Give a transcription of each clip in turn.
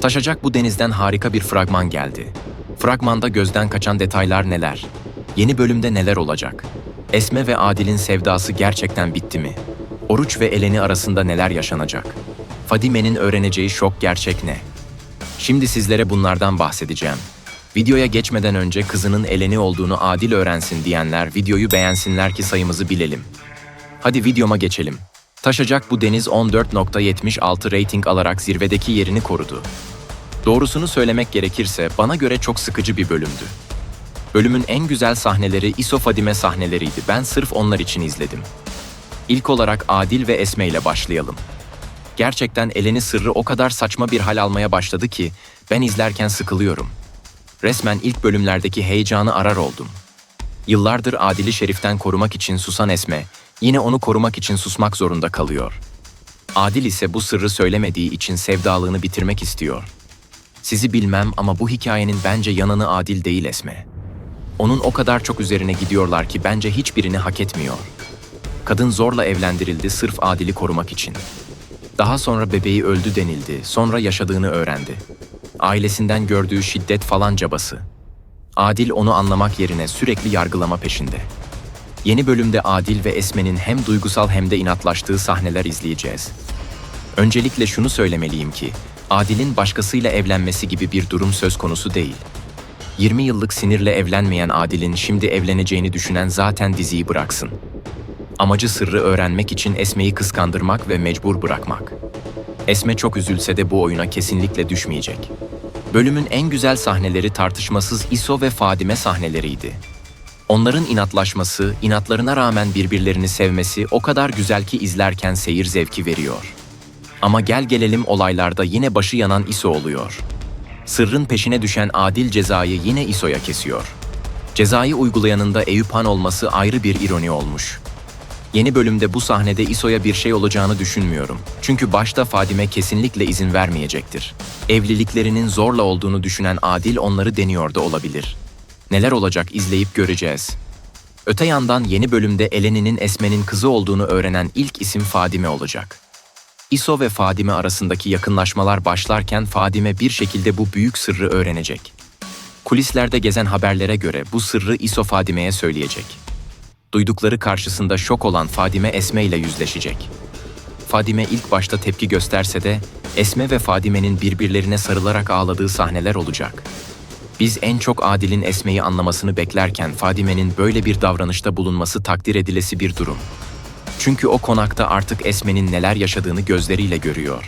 Taşacak bu denizden harika bir fragman geldi. Fragmanda gözden kaçan detaylar neler? Yeni bölümde neler olacak? Esme ve Adil'in sevdası gerçekten bitti mi? Oruç ve Eleni arasında neler yaşanacak? Fadime'nin öğreneceği şok gerçek ne? Şimdi sizlere bunlardan bahsedeceğim. Videoya geçmeden önce kızının Eleni olduğunu Adil öğrensin diyenler videoyu beğensinler ki sayımızı bilelim. Hadi videoma geçelim. Taşacak bu deniz 14.76 rating alarak zirvedeki yerini korudu. Doğrusunu söylemek gerekirse bana göre çok sıkıcı bir bölümdü. Bölümün en güzel sahneleri İso Fadime sahneleriydi. Ben sırf onlar için izledim. İlk olarak Adil ve Esme ile başlayalım. Gerçekten Eleni sırrı o kadar saçma bir hal almaya başladı ki ben izlerken sıkılıyorum. Resmen ilk bölümlerdeki heyecanı arar oldum. Yıllardır Adil'i Şerif'ten korumak için susan Esme, yine onu korumak için susmak zorunda kalıyor. Adil ise bu sırrı söylemediği için sevdalığını bitirmek istiyor. Sizi bilmem ama bu hikayenin bence yananı Adil değil Esme. Onun o kadar çok üzerine gidiyorlar ki bence hiçbirini hak etmiyor. Kadın zorla evlendirildi sırf Adil'i korumak için. Daha sonra bebeği öldü denildi, sonra yaşadığını öğrendi. Ailesinden gördüğü şiddet falan cabası. Adil onu anlamak yerine sürekli yargılama peşinde. Yeni bölümde Adil ve Esme'nin hem duygusal hem de inatlaştığı sahneler izleyeceğiz. Öncelikle şunu söylemeliyim ki, Adil'in başkasıyla evlenmesi gibi bir durum söz konusu değil. 20 yıllık sinirle evlenmeyen Adil'in şimdi evleneceğini düşünen zaten diziyi bıraksın. Amacı sırrı öğrenmek için Esme'yi kıskandırmak ve mecbur bırakmak. Esme çok üzülse de bu oyuna kesinlikle düşmeyecek. Bölümün en güzel sahneleri tartışmasız İso ve Fadime sahneleriydi. Onların inatlaşması, inatlarına rağmen birbirlerini sevmesi o kadar güzel ki izlerken seyir zevki veriyor. Ama gel gelelim olaylarda yine başı yanan İso oluyor. Sırrın peşine düşen adil cezayı yine İso'ya kesiyor. Cezayı uygulayanın da Eyüp Han olması ayrı bir ironi olmuş. Yeni bölümde bu sahnede İso'ya bir şey olacağını düşünmüyorum. Çünkü başta Fadime kesinlikle izin vermeyecektir. Evliliklerinin zorla olduğunu düşünen Adil onları deniyor da olabilir. Neler olacak izleyip göreceğiz. Öte yandan yeni bölümde Eleni'nin Esme'nin kızı olduğunu öğrenen ilk isim Fadime olacak. İso ve Fadime arasındaki yakınlaşmalar başlarken Fadime bir şekilde bu büyük sırrı öğrenecek. Kulislerde gezen haberlere göre bu sırrı İso Fadime'ye söyleyecek. Duydukları karşısında şok olan Fadime Esme ile yüzleşecek. Fadime ilk başta tepki gösterse de Esme ve Fadime'nin birbirlerine sarılarak ağladığı sahneler olacak. Biz en çok Adil'in Esme'yi anlamasını beklerken Fadime'nin böyle bir davranışta bulunması takdir edilesi bir durum. Çünkü o konakta artık Esme'nin neler yaşadığını gözleriyle görüyor.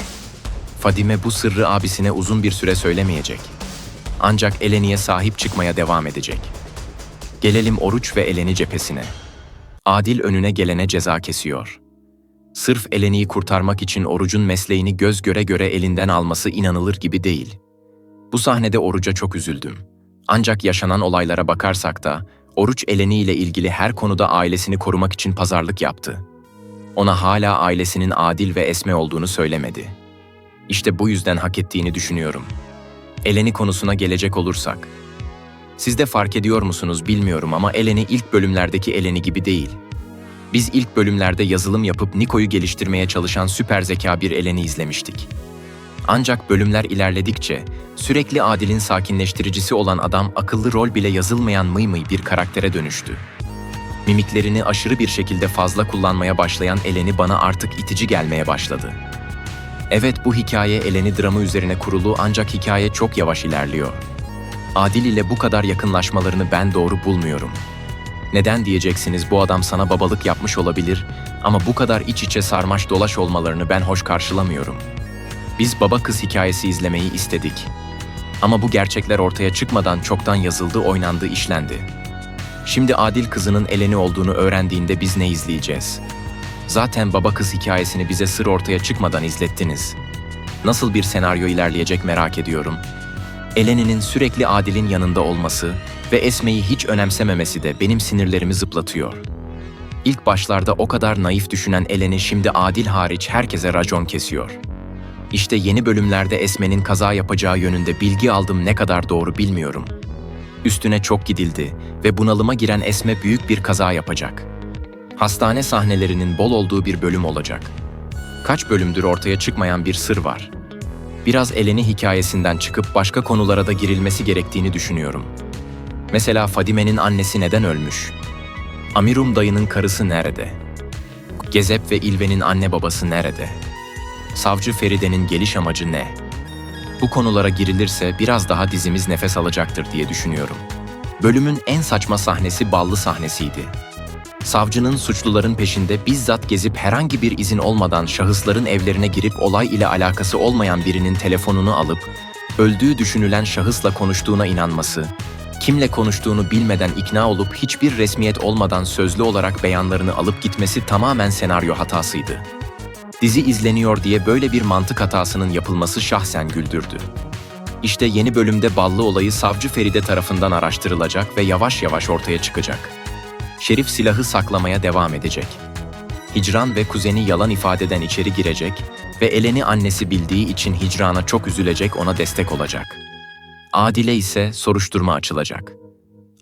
Fadime bu sırrı abisine uzun bir süre söylemeyecek. Ancak Eleni'ye sahip çıkmaya devam edecek. Gelelim Oruç ve Eleni cephesine. Adil önüne gelene ceza kesiyor. Sırf Eleni'yi kurtarmak için Oruç'un mesleğini göz göre göre elinden alması inanılır gibi değil. Bu sahnede Oruç'a çok üzüldüm. Ancak yaşanan olaylara bakarsak da Oruç Eleni ile ilgili her konuda ailesini korumak için pazarlık yaptı. Ona hala ailesinin adil ve esme olduğunu söylemedi. İşte bu yüzden hak ettiğini düşünüyorum. Eleni konusuna gelecek olursak, siz de fark ediyor musunuz bilmiyorum ama Eleni ilk bölümlerdeki Eleni gibi değil. Biz ilk bölümlerde yazılım yapıp Niko'yu geliştirmeye çalışan süper zeka bir Eleni izlemiştik. Ancak bölümler ilerledikçe sürekli Adil'in sakinleştiricisi olan adam akıllı rol bile yazılmayan mıy mıy bir karaktere dönüştü. Mimiklerini aşırı bir şekilde fazla kullanmaya başlayan Eleni bana artık itici gelmeye başladı. Evet bu hikaye Eleni dramı üzerine kurulu ancak hikaye çok yavaş ilerliyor. Adil ile bu kadar yakınlaşmalarını ben doğru bulmuyorum. Neden diyeceksiniz bu adam sana babalık yapmış olabilir ama bu kadar iç içe sarmaş dolaş olmalarını ben hoş karşılamıyorum. Biz baba kız hikayesi izlemeyi istedik. Ama bu gerçekler ortaya çıkmadan çoktan yazıldı, oynandı, işlendi. Şimdi Adil kızının Eleni olduğunu öğrendiğinde biz ne izleyeceğiz? Zaten baba kız hikayesini bize sır ortaya çıkmadan izlettiniz. Nasıl bir senaryo ilerleyecek merak ediyorum. Eleni'nin sürekli Adil'in yanında olması ve Esme'yi hiç önemsememesi de benim sinirlerimi zıplatıyor. İlk başlarda o kadar naif düşünen Eleni şimdi Adil hariç herkese racon kesiyor. İşte yeni bölümlerde Esme'nin kaza yapacağı yönünde bilgi aldım ne kadar doğru bilmiyorum. Üstüne çok gidildi ve bunalıma giren Esme büyük bir kaza yapacak. Hastane sahnelerinin bol olduğu bir bölüm olacak. Kaç bölümdür ortaya çıkmayan bir sır var. Biraz Eleni hikayesinden çıkıp başka konulara da girilmesi gerektiğini düşünüyorum. Mesela Fadime'nin annesi neden ölmüş? Amirum dayının karısı nerede? Gezep ve İlve'nin anne babası nerede? Savcı Feride'nin geliş amacı ne? Bu konulara girilirse biraz daha dizimiz nefes alacaktır diye düşünüyorum. Bölümün en saçma sahnesi ballı sahnesiydi. Savcının suçluların peşinde bizzat gezip herhangi bir izin olmadan şahısların evlerine girip olay ile alakası olmayan birinin telefonunu alıp öldüğü düşünülen şahısla konuştuğuna inanması, kimle konuştuğunu bilmeden ikna olup hiçbir resmiyet olmadan sözlü olarak beyanlarını alıp gitmesi tamamen senaryo hatasıydı. Dizi izleniyor diye böyle bir mantık hatasının yapılması şahsen güldürdü. İşte yeni bölümde Ballı olayı Savcı Feride tarafından araştırılacak ve yavaş yavaş ortaya çıkacak. Şerif silahı saklamaya devam edecek. Hicran ve kuzeni yalan ifadeden içeri girecek ve Elen'i annesi bildiği için Hicran'a çok üzülecek ona destek olacak. Adile ise soruşturma açılacak.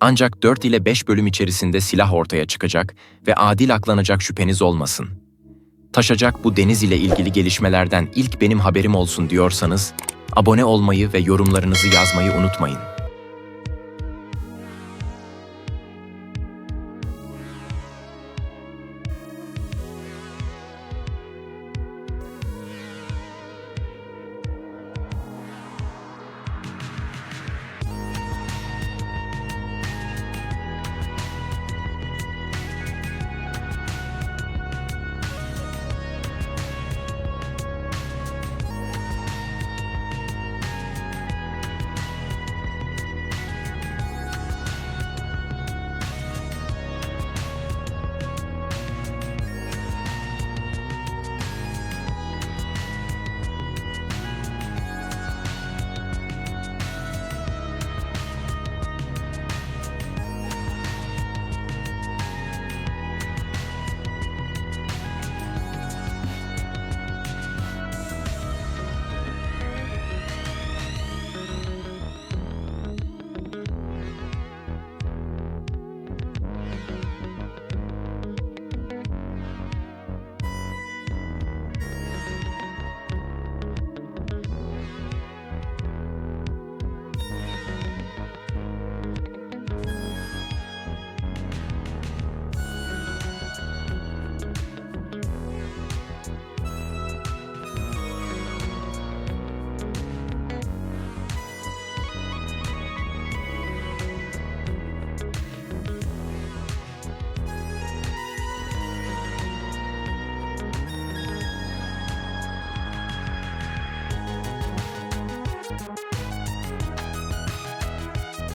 Ancak 4 ile 5 bölüm içerisinde silah ortaya çıkacak ve adil aklanacak şüpheniz olmasın. Taşacak bu deniz ile ilgili gelişmelerden ilk benim haberim olsun diyorsanız, abone olmayı ve yorumlarınızı yazmayı unutmayın.